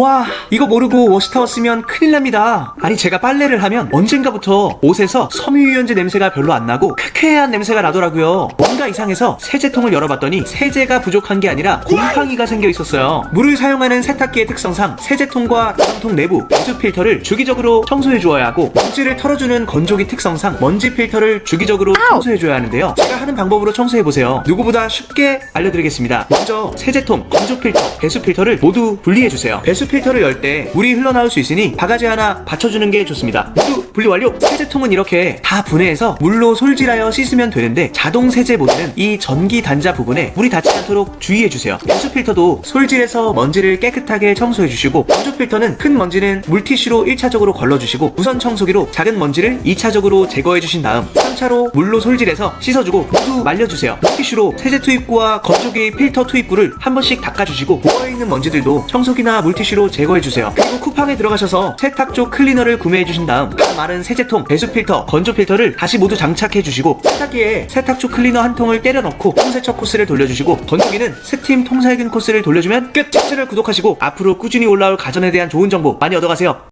와 이거 모르고 워시타워 쓰면 큰일 납니다. 아니 제가 빨래를 하면 언젠가부터 옷에서 섬유유연제 냄새가 별로 안 나고 쾌쾌한 냄새가 나더라고요. 뭔가 이상해서 세제통을 열어봤더니 세제가 부족한 게 아니라 곰팡이가 생겨 있었어요. 물을 사용하는 세탁기의 특성상 세제통과 가정통 내부 배수 필터를 주기적으로 청소해 주어야 하고 먼지를 털어주는 건조기 특성상 먼지 필터를 주기적으로 청소해 줘야 하는데요. 제가 하는 방법으로 청소해 보세요. 누구보다 쉽게 알려드리겠습니다. 먼저 세제통, 건조 필터, 배수 필터를 모두 분리해 주세요. 배수 필터를 열 때 물이 흘러나올 수 있으니 바가지 하나 받쳐주는 게 좋습니다. 모두 분리 완료! 세제통은 이렇게 다 분해해서 물로 솔질하여 씻으면 되는데 자동 세제 모드는 이 전기 단자 부분에 물이 닿지 않도록 주의해 주세요. 배수 필터도 솔질해서 먼지를 깨끗하게 청소해 주시고 건조 필터는 큰 먼지는 물티슈로 1차적으로 걸러주시고 무선 청소기로 작은 먼지를 2차적으로 제거해 주신 다음 3차로 물로 솔질해서 씻어주고 모두 말려주세요. 물티슈로 세제 투입구와 건조기 필터 투입구를 한 번씩 닦아주시고 모여있는 먼지들도 청소기나 물티슈 로 제거해주세요 그리고 쿠팡에 들어가셔서 세탁조 클리너를 구매해주신 다음 다 마른 세제통, 배수 필터, 건조 필터를 다시 모두 장착해주시고 세탁기에 세탁조 클리너 한 통을 때려 넣고 통세척 코스를 돌려주시고 건조기는 스팀 통살균 코스를 돌려주면 끝! 채널 구독하시고 앞으로 꾸준히 올라올 가전에 대한 좋은 정보 많이 얻어가세요